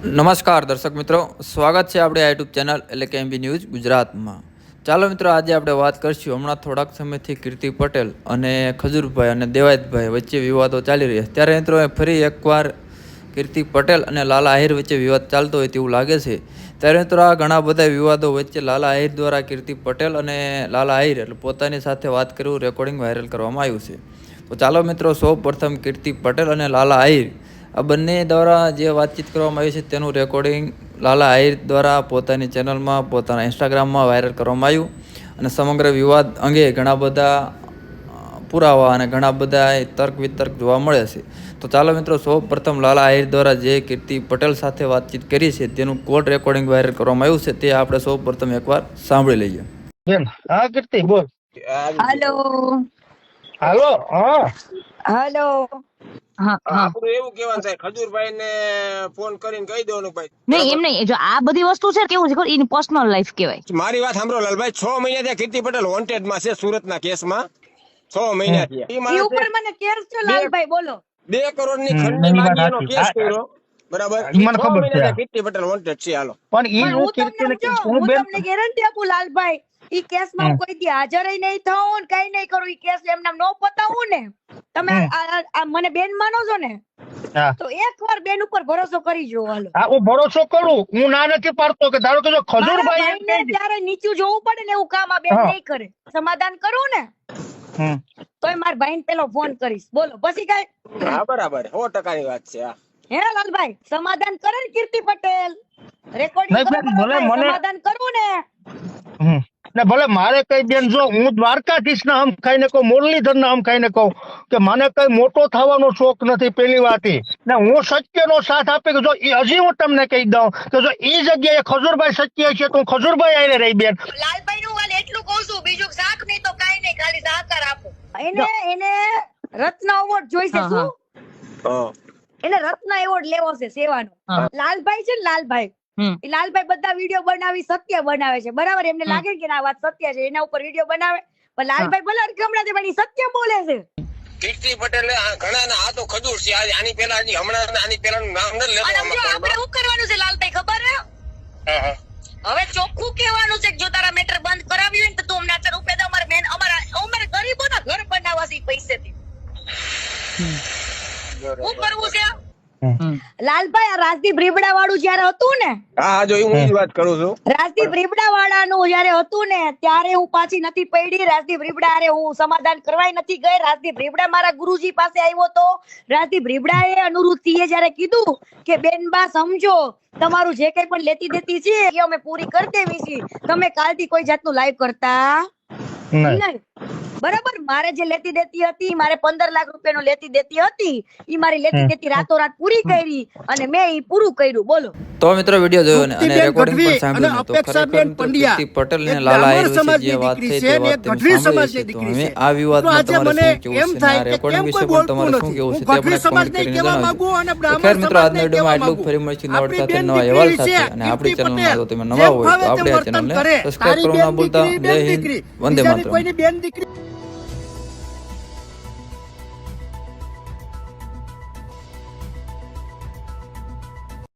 નમસ્કાર દર્શક મિત્રો, સ્વાગત છે આપણે યુટ્યુબ ચેનલ એટલે કે એમબી ન્યૂઝ ગુજરાતમાં. ચાલો મિત્રો, આજે આપણે વાત કરીશું હમણાં થોડાક સમયથી કીર્તિ પટેલ અને ખજૂરભાઈ અને દેવાયતભાઈ વચ્ચે વિવાદો ચાલી રહ્યા ત્યારે મિત્રો ફરી એકવાર કીર્તિ પટેલ અને લાલા આહિર વચ્ચે વિવાદ ચાલતો હોય તેવું લાગે છે. ત્યારે મિત્રો, આ ઘણા બધા વિવાદો વચ્ચે લાલા આહિર દ્વારા કીર્તિ પટેલ અને લાલા આહિર એટલે પોતાની સાથે વાત કરવું રેકોર્ડિંગ વાયરલ કરવામાં આવ્યું છે. તો ચાલો મિત્રો સૌ પ્રથમ કીર્તિ પટેલ અને લાલા આહિર આ બંને દ્વારા જે વાતચીત કરવામાં આવી છે તેનું રેકોર્ડિંગ લાલા આહિર દ્વારા પોતાની ચેનલમાં પોતાના ઇન્સ્ટાગ્રામમાં વાયરલ કરવામાં આવ્યું અને સમગ્ર વિવાદ અંગે ઘણા બધા પુરાવા અને ઘણા બધા તર્ક વિતર્ક જોવા મળે છે. તો ચાલો મિત્રો સૌ પ્રથમ લાલા આહિર દ્વારા જે કીર્તિ પટેલ સાથે વાતચીત કરી છે તેનું કોલ રેકોર્ડિંગ વાયરલ કરવામાં આવ્યું છે તે આપણે સૌ પ્રથમ એકવાર સાંભળી લઈએ. બેન હા કીર્તિ બોલ. હાલો હાલો હા. હાલો હા હા આપણું એવું કેવાનું થાય ખજૂરભાઈ ને ફોન કરીને કહી દેવાનું ભાઈ. નહીં એમ નહીં જો આ બધી વસ્તુ છે કેવું છે ખબર એની પર્સનલ લાઈફ કહેવાય. મારી વાત સાંભળો લાલભાઈ છ મહિના થયા કીર્તિ પટેલ વોન્ટેડમાં છે સુરત ના છ મહિના થયા. ઉપર મને કેર છે લાલભાઈ બોલો. બે કરોડની. કેસ કર્યો. બરાબર? મને ખબર છે. કીર્તિ પટેલ વોન્ટેડ છે હાલો. પણ ઈ હું હું તમને કીર્તિને જો, હું હું તમને ગેરંટી આપું લાલભાઈ ઈ કેસમાં કોઈ દી હાજર નહીં થાઉં કઈ નહીં કરું ઈ કેસ એમને નો પતાવું ને. તમે આ- મને બેન માનો છો ને તો એકવાર બેન ઉપર ભરોસો કરી જો હાલો. હા હું ભરોસો કરું. હું ના નથી પાડતો કે ધારો કે જો મારા ખજૂરભાઈ. ત્યારે નીચું જોવું પડે ને એવું કામ આ બેન નહીં કરે. સમાધાન કરું ને. તોય મારા ભાઈને પેલો ફોન કરીશ. બોલો પછી કઈ? હા બરાબર. સો ટકાની વાત છે હા. હે લાલભાઈ સમાધાન કરે ને કીર્તિ પટેલ. રેકોર્ડિંગ ભલે મને- સમાધાન કરવું ને. ને ભલે મારે કઈ બેન જો હું દ્વારકાધીશ ના આમ ખાઈને કહું મુરલીધર ના આમ ખાઈને કહું કે મને કઈ મોટો થવાનો શોખ નથી પેલી વાત. ને હું સત્યનો સાથ આપી કે જો ઈ હજી હું તમને કહી દઉં કે જો એ જગ્યાએ ખજૂરભાઈ સત્ય છે તો હું ખજૂરભાઈ આઈને રહી બેન. લાલભાઈ નું વાલ એટલું કહું છું બીજું શાક નહીં તો કાઈ નહીં ખાલી સહકાર આપો. એને એને રત્ન એવોર્ડ જોઈશે હા, શું? એને રત્ન એવોર્ડ લેવો છે સેવાનો. લાલભાઈ છે ને લાલભાઈ. હમ. લાલભાઈ બધા વીડિયો બનાવી સત્ય બનાવે છે. બરાબર? એમને લાગે કે આ વાત સત્ય છે. એના ઉપર વીડિયો બનાવે. પણ લાલભાઈ ભલે હમણાં છે પણ ઈ સત્ય બોલે છે. કીર્તિ પટેલ ઘણા ના આ તો ખજૂર છે. આની પેલા હજી હમણાં આની પેલા નામ નથી લેતો. આપણે શું કરવાનું છે લાલભાઈ ખબર હે હા, હા. હવે ચોખ્ખું કહેવાનું છે કે જો તારા મેટર બંધ કરાવ્યું હોય ને તો તું અમને આચાર રૂપિયા દે. અમારે મેન અમારા અમારે ગરીબોના ઘર બનાવવા છે પૈસેથી. શું કરવું છે. લાલભાઈ રાજદીપ રીબડા વાળું જયારે હતું ને? હા હા જો હું જ વાત કરું છું. રાજદીપ રીબડા વાળાનું જયારે હતું ને ત્યારે હું પાછી નથી પડી. રાજદીપ રીબડા અરે હું સમાધાન કરવાય નથી ગઈ. રાજદીપ રીબડા મારા ગુરુજી પાસે આવ્યો તો રાજદીપથી એ જયારે કીધું કે બેન બા સમજો તમારું જે કઈ પણ લેતી દેતી છે એ અમે પૂરી કરી દેવી છે. તમે કાલથી કોઈ જાતનું લાઈવ કરતા નહીં. નહીં. બરાબર? મારે જે લેતી દેતી હતી મારે પંદર લાખ રૂપિયાનું લેતી દેતી હતી એ મારી લેતી દેતી રાતોરાત પૂરી કરી અને મેં ઈ પૂરું કર્યું. બોલો. તો મિત્રો વીડિયો જોયો ને અને રેકોર્ડિંગ પણ સાંભળ્યું તો ખરેખર પંડ્યા. પટેલ ને લાલા આહિર જે વાત થઈ છે તે વાત ગઢવી સમાજની દીકરી છે. આ વિવાદમાં તમારે શું કેવું એમ છે? થાય આ કે રેકોર્ડિંગ વિશે પણ તમારે શું કેવું છે તે ગઢવી કોમેન્ટ સમાજને કરીને જણાવજો માંગુ અને બ્રાહ્મણ ખેર મિત્રો આજના વિડીયોમાં આટલું ફરી મળશું નવા સાથે નવા અહેવાલ સાથે અને આપણી ચેનલમાં જો તમે નવા હોય તો આપણી આ ચેનલને સબસ્ક્રાઇબ કરવાનું ના ભૂલતા જય હિન્દ. વંદે માતરમ. કોઈની બેન દીકરી